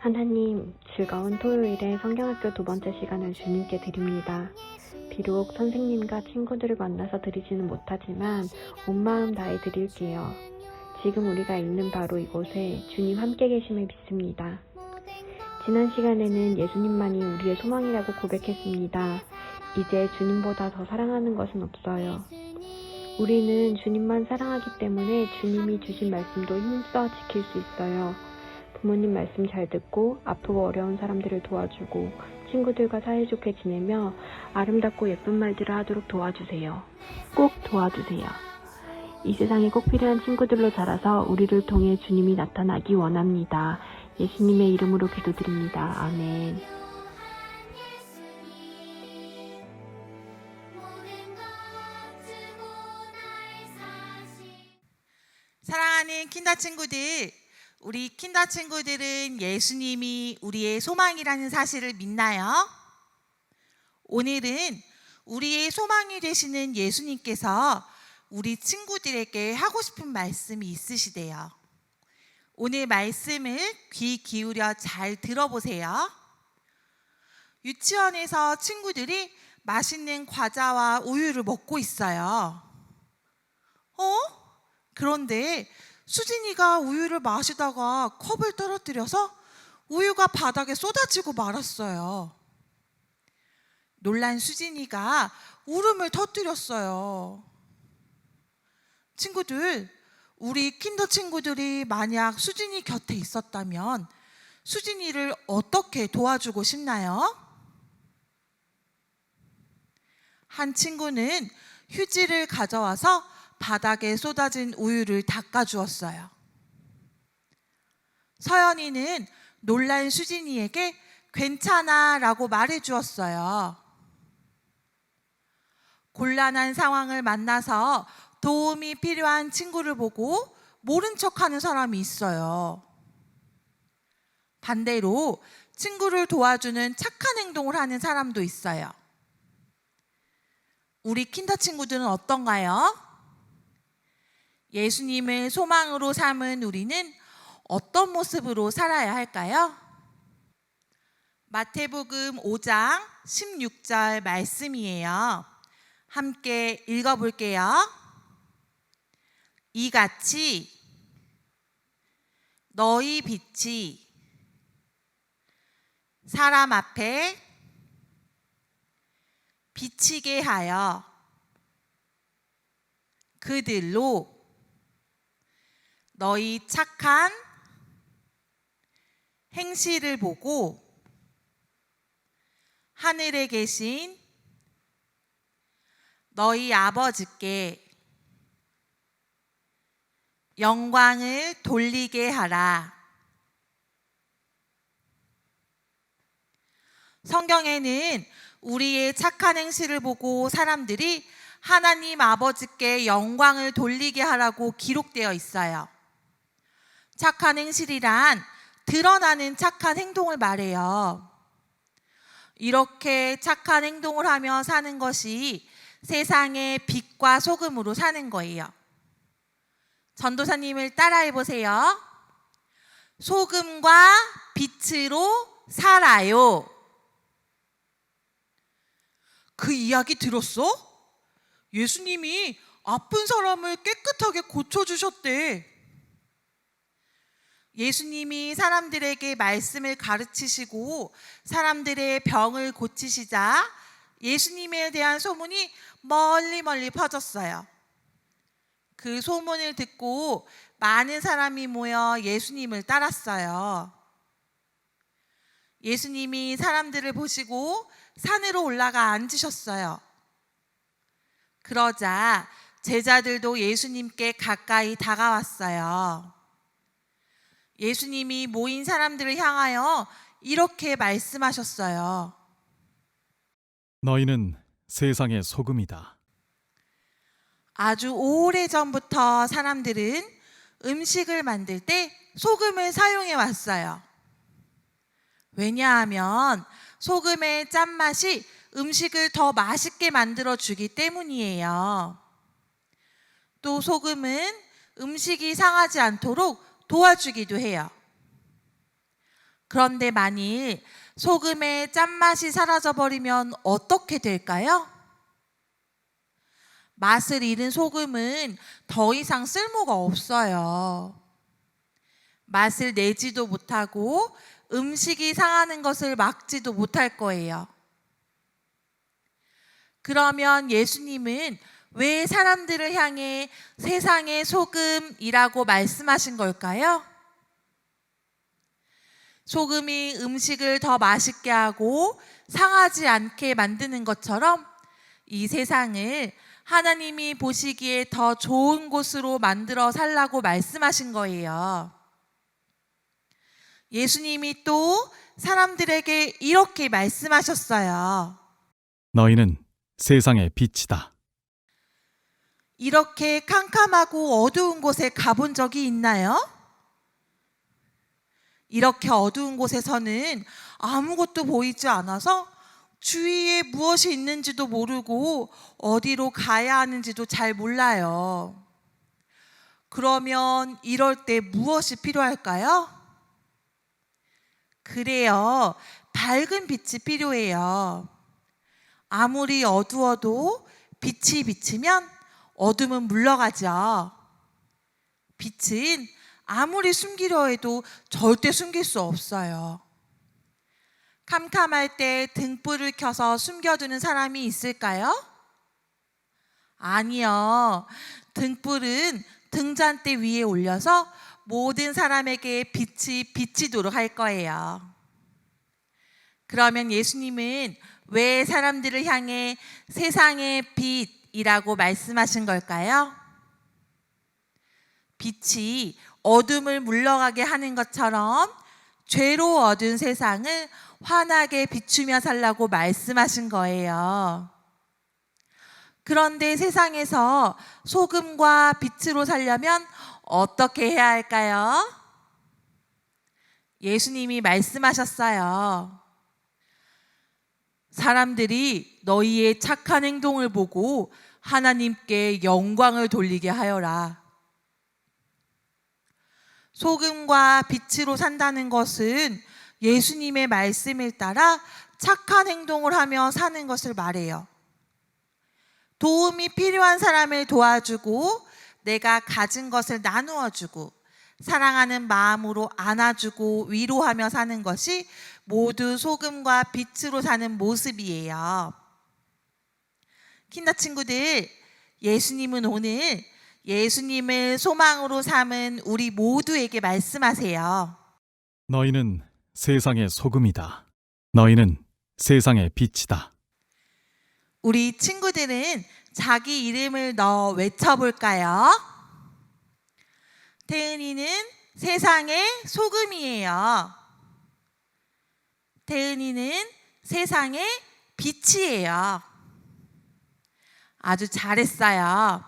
하나님, 즐거운 토요일에 성경학교 두 번째 시간을 주님께 드립니다. 비록 선생님과 친구들을 만나서 드리지는 못하지만 온 마음 다해 드릴게요. 지금 우리가 있는 바로 이곳에 주님 함께 계심을 믿습니다. 지난 시간에는 예수님만이 우리의 소망이라고 고백했습니다. 이제 주님보다 더 사랑하는 것은 없어요. 우리는 주님만 사랑하기 때문에 주님이 주신 말씀도 힘써 지킬 수 있어요. 부모님 말씀 잘 듣고 아프고 어려운 사람들을 도와주고 친구들과 사이좋게 지내며 아름답고 예쁜 말들을 하도록 도와주세요. 꼭 도와주세요. 이 세상에 꼭 필요한 친구들로 자라서 우리를 통해 주님이 나타나기 원합니다. 예수님의 이름으로 기도드립니다. 아멘. 사랑하는 킨다 친구들, 우리 킨다 친구들은 예수님이 우리의 소망이라는 사실을 믿나요? 오늘은 우리의 소망이 되시는 예수님께서 우리 친구들에게 하고 싶은 말씀이 있으시대요. 오늘 말씀을 귀 기울여 잘 들어보세요. 유치원에서 친구들이 맛있는 과자와 우유를 먹고 있어요. 어? 그런데 수진이가 우유를 마시다가 컵을 떨어뜨려서 우유가 바닥에 쏟아지고 말았어요. 놀란 수진이가 울음을 터뜨렸어요. 친구들, 우리 킨더 친구들이 만약 수진이 곁에 있었다면 수진이를 어떻게 도와주고 싶나요? 한 친구는 휴지를 가져와서 바닥에 쏟아진 우유를 닦아주었어요. 서연이는 놀란 수진이에게 괜찮아 라고 말해주었어요. 곤란한 상황을 만나서 도움이 필요한 친구를 보고 모른 척 하는 사람이 있어요. 반대로 친구를 도와주는 착한 행동을 하는 사람도 있어요. 우리 킨더 친구들은 어떤가요? 예수님을 소망으로 삼은 우리는 어떤 모습으로 살아야 할까요? 마태복음 5장 16절 말씀이에요. 함께 읽어볼게요. 이같이 너희 빛이 사람 앞에 비치게 하여 그들로 너희 착한 행실을 보고 하늘에 계신 너희 아버지께 영광을 돌리게 하라. 성경에는 우리의 착한 행실을 보고 사람들이 하나님 아버지께 영광을 돌리게 하라고 기록되어 있어요. 착한 행실이란 드러나는 착한 행동을 말해요. 이렇게 착한 행동을 하며 사는 것이 세상의 빛과 소금으로 사는 거예요. 전도사님을 따라해 보세요. 소금과 빛으로 살아요. 그 이야기 들었어? 예수님이 아픈 사람을 깨끗하게 고쳐주셨대. 예수님이 사람들에게 말씀을 가르치시고 사람들의 병을 고치시자 예수님에 대한 소문이 멀리 멀리 퍼졌어요. 그 소문을 듣고 많은 사람이 모여 예수님을 따랐어요. 예수님이 사람들을 보시고 산으로 올라가 앉으셨어요. 그러자 제자들도 예수님께 가까이 다가왔어요. 예수님이 모인 사람들을 향하여 이렇게 말씀하셨어요. 너희는 세상의 소금이다. 아주 오래 전부터 사람들은 음식을 만들 때 소금을 사용해 왔어요. 왜냐하면 소금의 짠맛이 음식을 더 맛있게 만들어 주기 때문이에요. 또 소금은 음식이 상하지 않도록 도와주기도 해요. 그런데 만일 소금의 짠맛이 사라져 버리면 어떻게 될까요? 맛을 잃은 소금은 더 이상 쓸모가 없어요. 맛을 내지도 못하고 음식이 상하는 것을 막지도 못할 거예요. 그러면 예수님은 왜 사람들을 향해 세상의 소금이라고 말씀하신 걸까요? 소금이 음식을 더 맛있게 하고 상하지 않게 만드는 것처럼 이 세상을 하나님이 보시기에 더 좋은 곳으로 만들어 살라고 말씀하신 거예요. 예수님이 또 사람들에게 이렇게 말씀하셨어요. 너희는 세상의 빛이다. 이렇게 캄캄하고 어두운 곳에 가본 적이 있나요? 이렇게 어두운 곳에서는 아무것도 보이지 않아서 주위에 무엇이 있는지도 모르고 어디로 가야 하는지도 잘 몰라요. 그러면 이럴 때 무엇이 필요할까요? 그래요. 밝은 빛이 필요해요. 아무리 어두워도 빛이 비치면 어둠은 물러가죠. 빛은 아무리 숨기려 해도 절대 숨길 수 없어요. 캄캄할 때 등불을 켜서 숨겨두는 사람이 있을까요? 아니요. 등불은 등잔대 위에 올려서 모든 사람에게 빛이 비치도록 할 거예요. 그러면 예수님은 왜 사람들을 향해 세상의 빛 이라고 말씀하신 걸까요? 빛이 어둠을 물러가게 하는 것처럼 죄로 얻은 세상을 환하게 비추며 살라고 말씀하신 거예요. 그런데 세상에서 소금과 빛으로 살려면 어떻게 해야 할까요? 예수님이 말씀하셨어요. 사람들이 너희의 착한 행동을 보고 하나님께 영광을 돌리게 하여라. 소금과 빛으로 산다는 것은 예수님의 말씀을 따라 착한 행동을 하며 사는 것을 말해요. 도움이 필요한 사람을 도와주고 내가 가진 것을 나누어 주고 사랑하는 마음으로 안아주고 위로하며 사는 것이 모두 소금과 빛으로 사는 모습이에요. 킨다 친구들, 예수님은 오늘 예수님을 소망으로 삼은 우리 모두에게 말씀하세요. 너희는 세상의 소금이다. 너희는 세상의 빛이다. 우리 친구들은 자기 이름을 넣어 외쳐볼까요? 태은이는 세상의 소금이에요. 태은이는 세상의 빛이에요. 아주 잘했어요.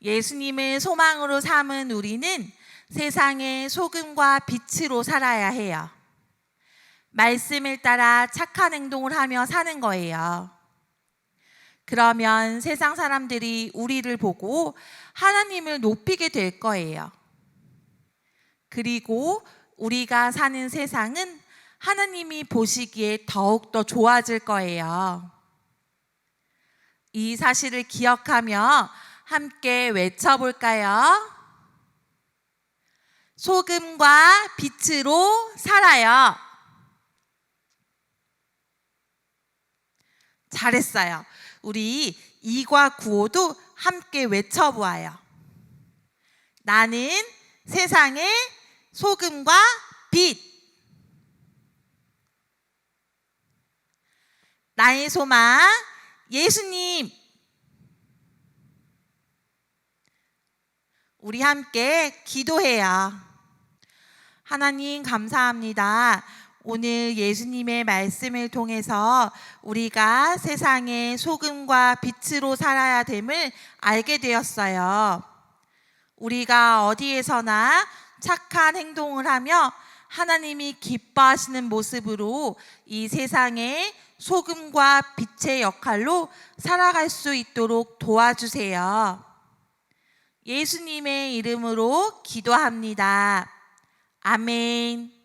예수님을 소망으로 삼은 우리는 세상의 소금과 빛으로 살아야 해요. 말씀을 따라 착한 행동을 하며 사는 거예요. 그러면 세상 사람들이 우리를 보고 하나님을 높이게 될 거예요. 그리고 우리가 사는 세상은 하나님이 보시기에 더욱더 좋아질 거예요. 이 사실을 기억하며 함께 외쳐볼까요? 소금과 빛으로 살아요. 잘했어요. 우리 2과 9호도 함께 외쳐보아요. 나는 세상의 소금과 빛. 나의 소망, 예수님. 우리 함께 기도해요. 하나님 감사합니다. 오늘 예수님의 말씀을 통해서 우리가 세상의 소금과 빛으로 살아야 됨을 알게 되었어요. 우리가 어디에서나 착한 행동을 하며 하나님이 기뻐하시는 모습으로 이 세상에 소금과 빛의 역할로 살아갈 수 있도록 도와주세요. 예수님의 이름으로 기도합니다. 아멘.